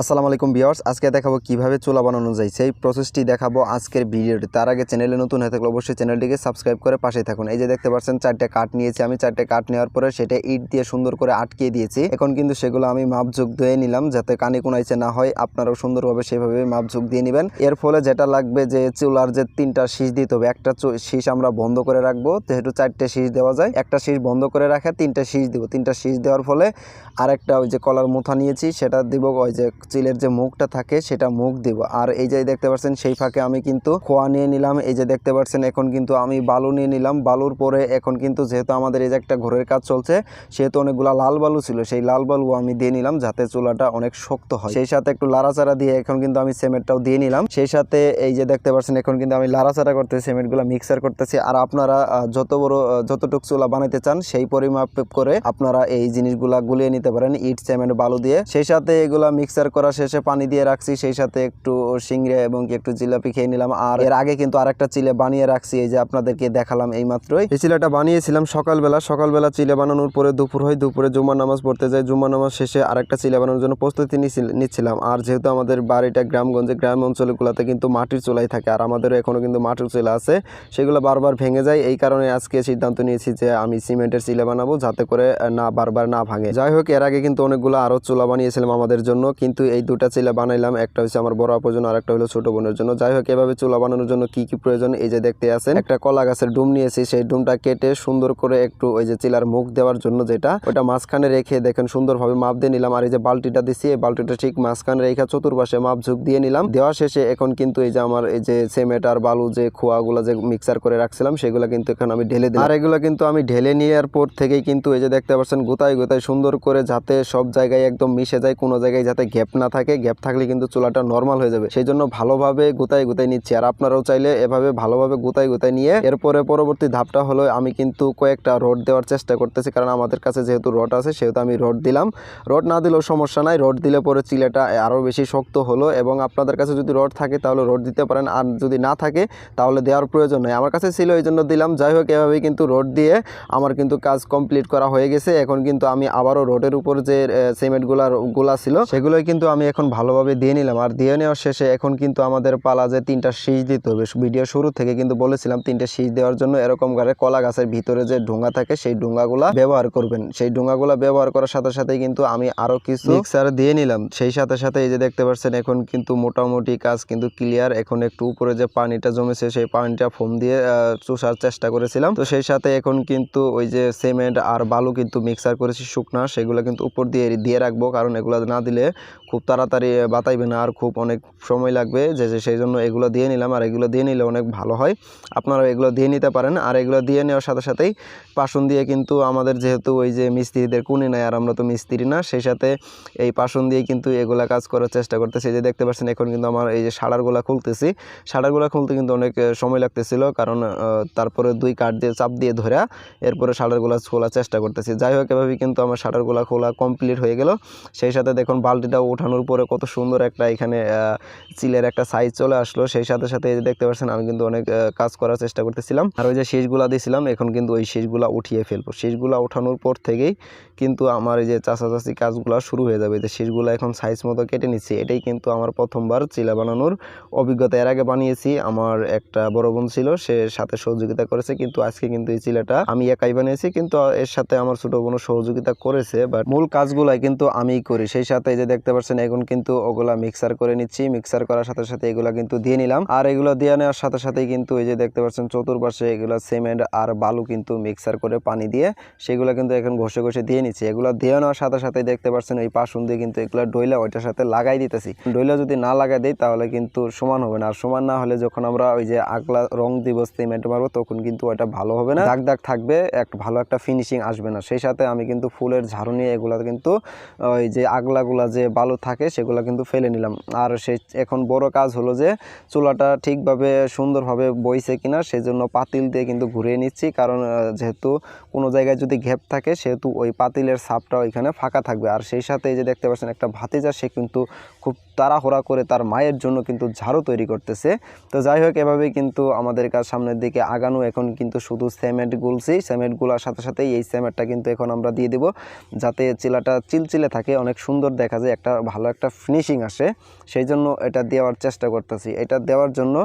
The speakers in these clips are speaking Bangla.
আসসালামু আলাইকুম বিয়ার্স আজকে দেখাবো কীভাবে চুলা বানানো যায়। সেই প্রসেসটি দেখাবো আজকের ভিডিওটি তার আগে চ্যানেলে নতুন হয়ে থাকলে অবশ্যই চ্যানেলটিকে সাবস্ক্রাইব করে পাশে থাকুন। এই যে দেখতে পাচ্ছেন, চারটে কাঠ নিয়েছি আমি। চারটে কাঠ নেওয়ার পরে সেটা ইট দিয়ে সুন্দর করে আটকিয়ে দিয়েছি। এখন কিন্তু সেগুলো আমি মাপঝুক দিয়ে নিলাম যাতে কানে কোনাইছে না হয়। আপনারাও সুন্দরভাবে সেভাবে মাপঝুক দিয়ে নেবেন। এর ফলে যেটা লাগবে যে চুলার যে তিনটা শীষ দিতে হবে, একটা শীষ আমরা বন্ধ করে রাখব। যেহেতু চারটে শীষ দেওয়া যায়, একটা শীষ বন্ধ করে রাখে তিনটা শীষ দিব। তিনটা শীষ দেওয়ার ফলে আরেকটা ওই যে কলার মুথা নিয়েছি, সেটা দিব ওই যে চিলের যে মুখটা থাকে, সেটা মুখ দিব। আর এই যে দেখতে পাচ্ছেন, সেই ফাঁকে আমি কিন্তু খোয়া নিয়ে নিলাম। এই যে দেখতে পাচ্ছেন, এখন কিন্তু আমি বালু নিয়ে নিলাম। বালুর পরে এখন কিন্তু যেহেতু আমাদের এই যে একটা ঘরের কাজ চলছে, সেহেতু অনেকগুলা লাল বালু ছিল। সেই লাল বালু আমি দিয়ে নিলাম, যাতে চুলাটা অনেক শক্ত হয়। সেই সাথে একটু লাড়াচাড়া দিয়ে এখন কিন্তু আমি সিমেন্টটাও দিয়ে নিলাম। সেই সাথে এই যে দেখতে পাচ্ছেন, এখন কিন্তু আমি লাড়াচাড়া করতেছি, সিমেন্টগুলো মিক্সার করতেছি। আর আপনারা যত বড় যতটুকু চুলা বানাইতে চান, সেই পরিমাপ করে আপনারা এই জিনিসগুলা গুলিয়ে নিতে পারেন, ইট, সিমেন্ট, বালু দিয়ে। সেই সাথে এগুলা মিক্সার করা শেষে পানি দিয়ে রাখছি, সেই সাথে একটু সিংড়ে এবং একটু জিলাপি খেয়ে নিলাম। আর এর আগে কিন্তু আরেকটা চিলে বানিয়ে রাখছি, এই যে আপনাদেরকে দেখালাম এই মাত্রই এই চিলেটা বানিয়েছিলাম সকালবেলা। সকালবেলা চিলে বানানোর পরে দুপুর হয়, দুপুরে জুম্মা নামাজ পড়তে যাই। জুম্মা নামাজ শেষে আর একটা চিলে বানানোর জন্য প্রস্তুতি নিচ্ছিলাম। আর যেহেতু আমাদের বাড়িটা গ্রামগঞ্জে, গ্রাম অঞ্চলগুলোতে কিন্তু মাটির চুলাই থাকে, আর আমাদেরও এখনও কিন্তু মাটির চুলা আছে, সেগুলো বারবার ভেঙে যায়। এই কারণে আজকে সিদ্ধান্ত নিয়েছি যে আমি সিমেন্টের চিলে বানাবো, যাতে করে না, বারবার না ভাঙে। যাই হোক, এর আগে কিন্তু অনেকগুলো আরও চুলা বানিয়েছিলাম আমাদের জন্য, কিন্তু এই দুটা চিলা বানাইলাম। একটা হচ্ছে আমার বড় আপুর জন্য আর একটা হলো ছোট বোনের জন্য। যাই হোক, এভাবে চুলা বানানোর জন্য কি কি প্রয়োজন? এই যে দেখতে আছেন, একটা কলা গাছের ডুম নিয়েছি। সেই ডুমটা কেটে সুন্দর করে একটু ওই যে চিলার মুখ দেওয়ার জন্য যেটা, ওটা মাঝখানে রেখে দেখেন সুন্দরভাবে মাপ দিয়ে নিলাম। আর এই যে বালতিটা দিছি, এই বালতিটা ঠিক মাঝখানে রেখে চতুর্পাশে মাপ ঝুঁক দিয়ে নিলাম। দেওয়া শেষে এখন কিন্তু এই যে আমার এই যে সিমেন্ট আর বালু যে খোয়াগুলো যে মিক্সার করে রাখছিলাম, সেগুলো কিন্তু এখন আমি ঢেলে দিই আর এগুলো কিন্তু আমি ঢেলে নেওয়ার পর থেকেই কিন্তু এই যে দেখতে পাচ্ছেন গোতায় গোতায় সুন্দর করে যাতে সব জায়গায় একদম মিশে যায়, কোনো জায়গায় যাতে গ্যাপ না থাকে, গ্যাপ থাকলে কিন্তু চুলাটা নর্মাল হয়ে যাবে। সেই জন্য ভালোভাবে গোতায় গোতায় নিচ্ছি। আর আপনারাও চাইলে এভাবে ভালোভাবে গোতায় গোতায় নিয়ে এরপরে পরবর্তী ধাপটা হলো আমি কিন্তু কয়েকটা রড দেওয়ার চেষ্টা করতেছি। কারণ আমাদের কাছে যেহেতু রড আছে, সেহেতু আমি রড দিলাম। রড না দিলেও সমস্যা নাই। রড দিলে পরে চিলেটা আরও বেশি শক্ত হলো এবং আপনাদের কাছে যদি রড থাকে তাহলে রড দিতে পারেন। আর যদি না থাকে তাহলে দেওয়ার প্রয়োজন নেই। আমার কাছে ছিল এই জন্য দিলাম। যাই হোক, এভাবেই কিন্তু রড দিয়ে আমার কিন্তু কাজ কমপ্লিট করা হয়ে গেছে। এখন কিন্তু আমি আবারও রোডের উপর যে সিমেন্টগুলা গুলা ছিল, সেগুলোই কিন্তু আমি এখন ভালোভাবে দিয়ে নিলাম। আর দিয়ে নেওয়ার শেষে এখন কিন্তু আমাদের পালা যে তিনটা শীষ দিতে হবে। ভিডিও শুরু থেকে কিন্তু বলেছিলাম তিনটা শীষ দেওয়ার জন্য এরকম করে কলা গাছের ভিতরে যে ঢোঙা থাকে, সেই ঢোঙাগুলা ব্যবহার করবেন। সেই ঢোঙাগুলা ব্যবহার করার সাথে সাথে কিন্তু আমি আরও কিছু মিক্সার দিয়ে নিলাম। সেই সাথে সাথে এই যে দেখতে পাচ্ছেন, এখন কিন্তু মোটামুটি কাজ কিন্তু ক্লিয়ার এখন একটু উপরে যে পানিটা জমেছে, সেই পানিটা ফোম দিয়ে চুষার চেষ্টা করেছিলাম। তো সেই সাথে এখন কিন্তু ওই যে সিমেন্ট আর বালু কিন্তু মিক্সার করেছি, শুকনা। সেগুলো কিন্তু উপর দিয়ে দিয়ে রাখব। কারণ এগুলো না দিলে খুব তাড়াতাড়ি বাতাইবে না আর খুব অনেক সময় লাগবে, যে যে, সেই জন্য এগুলো দিয়ে নিলাম আর এগুলো দিয়ে নিলে অনেক ভালো হয়। আপনারা এগুলো দিয়ে নিতে পারেন আর এগুলো দিয়ে নেওয়ার সাথে সাথেই পাশুন দিয়ে কিন্তু আমাদের যেহেতু ওই যে মিস্ত্রিদের কুনি নাই আর আমরা তো মিস্ত্রি না, সেই সাথে এই পাশুন দিয়ে কিন্তু এগুলা কাজ করার চেষ্টা করতেছি। যে দেখতে পাচ্ছেন এখন কিন্তু আমার এই যে সাড়ারগুলা খুলতেছি। সাড়ারগুলা খুলতে কিন্তু অনেক সময় লাগতেছিল কারণ তারপরে দুই কাঠ দিয়ে চাপ দিয়ে ধরা এরপরে সাড়ারগুলা খোলার চেষ্টা করতেছি। যাই হোক এভাবে কিন্তু আমার সাড়ারগুলা খোলা কমপ্লিট হয়ে গেল। সেই সাথে দেখুন বালতিটা ওঠানোর পরে কত সুন্দর একটা এখানে চিলের একটা সাইজ চলে আসলো। সেই সাথে সাথে দেখতে পাচ্ছেন, আমি কিন্তু অনেক কাজ করার চেষ্টা করতেছিলাম। আর ওই যে শীষগুলা দিয়েছিলাম এখন কিন্তু ওই শীষগুলা উঠিয়ে ফেলব। শীষগুলা ওঠানোর পর থেকেই কিন্তু আমার এই যে চাষাচাষি কাজগুলো শুরু হয়ে যাবে। যে শীষগুলো এখন সাইজ মতো কেটে নিচ্ছি। এটাই কিন্তু আমার প্রথমবার চিলা বানানোর অভিজ্ঞতা। এর আগে বানিয়েছি, আমার একটা বড় বোন ছিল, সে সাথে সহযোগিতা করেছে, কিন্তু আজকে কিন্তু এই চিলাটা আমি একাই বানিয়েছি, কিন্তু এর সাথে আমার ছোট বোনও সহযোগিতা করেছে। বাট মূল কাজগুলাই কিন্তু আমিই করি। সেই সাথে এই যে দেখতে পাচ্ছেন এখন কিন্তু ওগুলা মিক্সার করে নিচ্ছি। মিক্সার করার সাথে সাথে এগুলা কিন্তু দিয়ে নিলাম। আর এগুলো দিয়ে নেওয়ার সাথে সাথে কিন্তু এই যে দেখতে পাচ্ছেন, চতুর্পাশে এগুলো সিমেন্ট আর বালু কিন্তু মিক্সার করে পানি দিয়ে সেগুলো কিন্তু এখন ঘষে ঘষে দিয়ে নিচ্ছি। এগুলো দিয়ে নেওয়ার সাথে সাথে দেখতে পাচ্ছেন, ওই পাশুন দিয়ে কিন্তু এগুলো ডইলা ওইটার সাথে লাগাই দিতেছি। ডইলা যদি না লাগাই দিই, তাহলে কিন্তু সমান হবে না। আর সমান না হলে যখন আমরা ওই যে আগলা রং দিব সিমেন্ট মারবো, তখন কিন্তু ওটা ভালো হবে না। দাগ দাগ থাকবে, এক ভালো একটা ফিনিশিং আসবে না। সেই সাথে আমি কিন্তু ফুলের ঝাড়ু নিয়ে এগুলা কিন্তু ওই যে আগলাগুলা যে বালু থাকে, সেগুলো কিন্তু ফেলে নিলাম। আর সেই এখন বড় কাজ হলো যে, চুলাটা ঠিকভাবে সুন্দরভাবে বইছে কিনা, সেজন্য পাতিল দিয়ে কিন্তু ঘুরিয়ে নিচ্ছি। কারণ যেহেতু কোনো জায়গায় যদি গ্যাপ থাকে, সেহেতু ওই পাতিলের সাপটা ওইখানে ফাঁকা থাকবে। আর সেই সাথে এই যে দেখতে পাচ্ছেন একটা ভাতিজা, সে কিন্তু খুব তাড়াহুড়া করে তার মায়ের জন্য কিন্তু ঝাড়ু তৈরি করতেছে। তো যাই হোক, এভাবেই কিন্তু আমাদের কাজ সামনের দিকে আগানো। এখন কিন্তু শুধু সিমেন্ট গুলছি। সিমেন্টগুলোর সাথে সাথে এই সিমেন্টটা কিন্তু এখন আমরা দিয়ে দেব, যাতে চিলাটা চিলচিলে থাকে। অনেক সুন্দর দেখা যায় একটা ভালো একটা ফিনিশিং আসে সেই জন্য এটা দেওয়ার চেষ্টা করতেছি। এটা দেওয়ার জন্য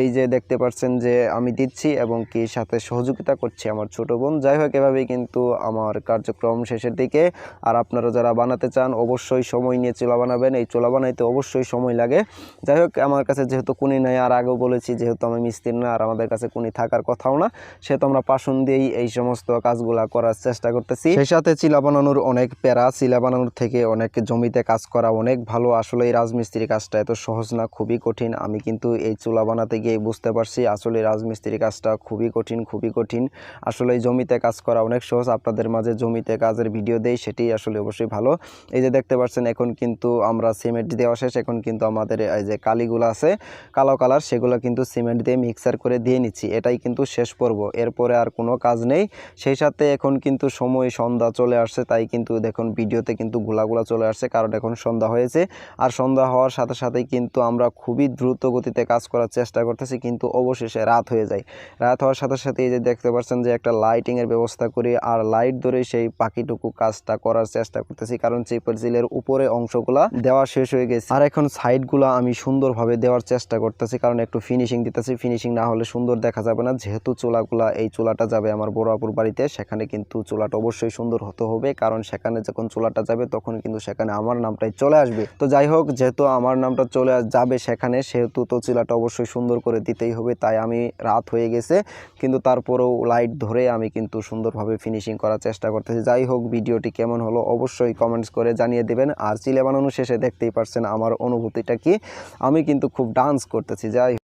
এই যে দেখতে পাচ্ছেন যে আমি দিচ্ছি এবং কি সাথে সহযোগিতা করছি আমার ছোট বোন। যাই হোক, এভাবেই কিন্তু আমার কার্যক্রম শেষের দিকে। আর আপনারা যারা বানাতে চান, অবশ্যই সময় নিয়ে চুলা বানাবেন। এই চুলা বানাইতে অবশ্যই সময় লাগে। যাই হোক, আমার কাছে যেহেতু কুনি নাই, আর আগেও বলেছি যেহেতু আমি মিস্ত্রি না, আর আমাদের কাছে কুনি থাকার কথাও না, সেহেতু আমরা পাশুন দিয়েই এই সমস্ত কাজগুলা করার চেষ্টা করতেছি। সেই সাথে চিলা বানানোর অনেক প্যারা, চিলা বানানোর থেকে অনেক জমিতে কাজ করা অনেক ভালো। আসলে এই রাজমিস্ত্রি কাজটা এত সহজ না, খুবই কঠিন। আমি কিন্তু এই চুলা বানাতে গিয়ে বুঝতে পারছি, আসলে রাজমিস্ত্রি কাজটা খুবই কঠিন খুবই কঠিন। আসলে জমিতে কাজ করা অনেক সহজ। আপনাদের মাঝে জমিতে কাজের ভিডিও দেই, সেটি আসলে অবশ্যই ভালো। এই যে দেখতে পাচ্ছেন, এখন কিন্তু আমরা সিমেন্ট দেওয়া শেষ। এখন কিন্তু আমাদের এই যে কালিগুলো আছে, কালো কালার, সেগুলো কিন্তু সিমেন্ট দিয়ে মিক্সার করে দিয়ে নিচ্ছি। এটাই কিন্তু শেষ পর্ব। এরপরে আর কোনো কাজ নেই। সেই সাথে এখন কিন্তু সময় সন্ধ্যা চলে আসছে, তাই কিন্তু দেখুন, ভিডিওতে কিন্তু গোলাগুলা চলে আসছে। কারণ এখন সন্ধ্যা হয়েছে। আর সন্ধ্যা হওয়ার সাথে সাথেই কিন্তু আমরা খুবই দ্রুত গতিতে কাজ করার চেষ্টা করতেছি, কিন্তু অবশেষে রাত হয়ে যায়। রাত হওয়ার সাথে সাথে এই যে দেখতে পাচ্ছেন যে একটা লাইটিংয়ের ব্যবস্থা করি আর লাইট ধরে সেই পাখিটুকু কাজটা করার চেষ্টা করতেছি, কারণ চিপের জিলের উপরে অংশগুলা দেওয়া শেষ হয়ে গেছে। আর এখন সাইডগুলো আমি সুন্দরভাবে দেওয়ার চেষ্টা করতেছি, কারণ একটু ফিনিশিং দিতেছি ফিনিশিং না হলে সুন্দর দেখা যাবে না। যেহেতু চুলাগুলা, এই চুলাটা যাবে আমার বড়াপুর বাড়িতে, সেখানে কিন্তু চুলাটা অবশ্যই সুন্দর হতে হবে, কারণ সেখানে যখন চুলাটা যাবে তখন কিন্তু সেখানে আমার নামটাই চলে আসবে। তো যাই হোক, যেহেতু আমার নামটা চলে যাবে সেখানে, সেহেতু তো চিলাটা অবশ্যই সুন্দর করে দিতেই হবে, তাই আমি রাত হয়ে গেছে। কিন্তু তারপরেও লাইট ধরে আমি কিন্তু সুন্দরভাবে ফিনিশিং করার চেষ্টা করতেছি। যাই হোক, ভিডিওটি কেমন হলো অবশ্যই কমেন্টস করে জানিয়ে দেবেন। আর চিলে বানানো শেষে দেখতেই পারছেন আমার অনুভূতিটা কি। আমি কিন্তু খুব ডান্স করতেছি, যাই